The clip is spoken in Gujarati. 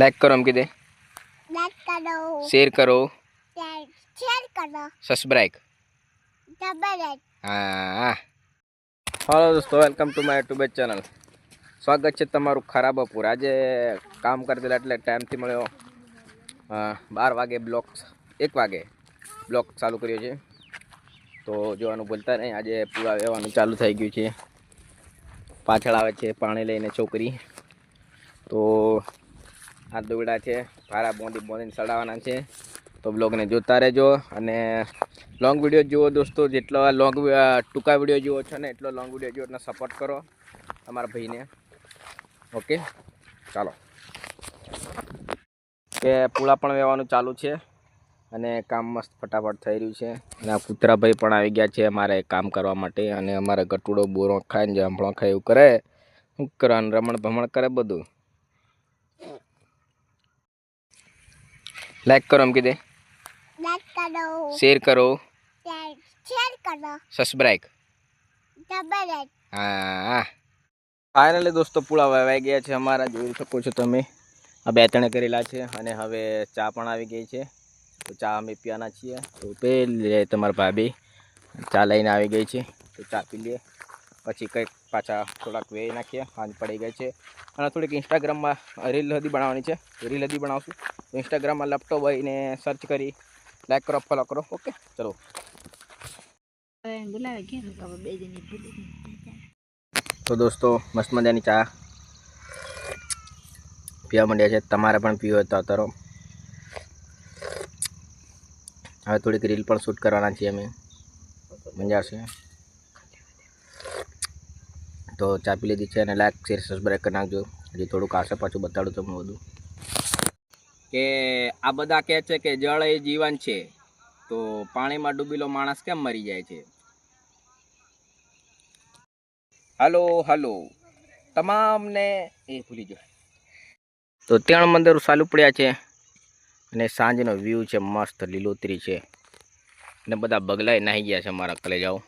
લાઈક કરો એમ કીધે. લાઈક કરો. શેર કરો. શેર કરો. સબસ્ક્રાઇબ હા. હાલો દોસ્તો welcome to my YouTube channel સ્વાગત છે તમારું ખરાબ બપોર આજે કામ કરતેલા એટલે ટાઈમથી મળ્યો. બાર વાગે બ્લોક એક વાગે બ્લોક ચાલુ કર્યો છે. તો જોવાનું ભૂલતા નહીં આજે પૂરા વહેવાનું ચાલુ થઈ ગયું છે. પાછળ આવે છે પાણી લઈને છોકરી. તો આ દોરડા છે, ભારા બોંધી બોંધીને ચડાવવાના છે. તો બ્લોગને જોતા રહેજો અને લોંગ વીડિયો જુઓ દોસ્તો, જેટલો લોંગ ટૂંકા વીડિયો જુઓ છો ને, એટલો લોંગ વીડિયો જુઓ એટલે સપોર્ટ કરો અમારા ભાઈને. ઓકે ચાલો. કે પૂળા પણ વેવાનું ચાલુ છે અને કામ મસ્ત ફટાફટ થઈ રહ્યું છે. અને આ કૂતરાભાઈ પણ આવી ગયા છે અમારે કામ કરવા માટે અને અમારે ગટુડો બોરો ખાય ને જાંભળો ખાય એવું કરે. શું કરવાનું રમણ ભમણ કરે બધું. લાઈક કરો એમ કીધે. લાઈક કરો. શેર કરો. શેર કરો. સબસ્ક્રાઇબ ડબલ હા. ફાઇનલી દોસ્તો પૂળા વાવાઈ ગયા છે અમારા. જોઈ શકો છો તમે. આ બે ત્રણ કરેલા છે અને હવે ચા પણ આવી ગઈ છે. તો ચા અમે પીવાના છીએ. તો પેલી તમારા ભાભી ચા લઈને આવી ગઈ છે. તો ચા પી લઈએ પછી કંઈક પાછા થોડાક વે નાખીએ. સાંજ પડી ગઈ છે. અને થોડીક ઇન્સ્ટાગ્રામમાં રીલ હદી બનાવવાની છે. રીલ હદી બનાવશું. તો ઇન્સ્ટાગ્રામમાં લેપટોપ હોઈને સર્ચ કરી લાઈક કરો ફોલો કરો. ઓકે ચલો. તો દોસ્તો મસ્ત મજાની ચા પીવા માંડ્યા છે. તમારે પણ પીવો હતો તો તરો હવે થોડીક રીલ પણ શૂટ કરવાના છીએ અમે. મજા આવશે. તો ચા પી લીધી છે અને લાઈક શેર સબસ્ક્રાઈબ કરી નાખજો. હજી થોડુંક આશે પાછું બતાડું તમને બધું. કે આ બધા કહે છે કે જળ એ જીવન છે. તો પાણીમાં ડૂબેલો માણસ કેમ મરી જાય છે? Hello hello. તમામને એ ભૂલી જાય તો ત્યાં મંદિર ચાલુ પડ્યા છે અને સાંજનો વ્યૂ છે મસ્ત લીલોતરી છે. અને બધા બગલાઈ નાહી ગયા છે મારા કલેજાઓ.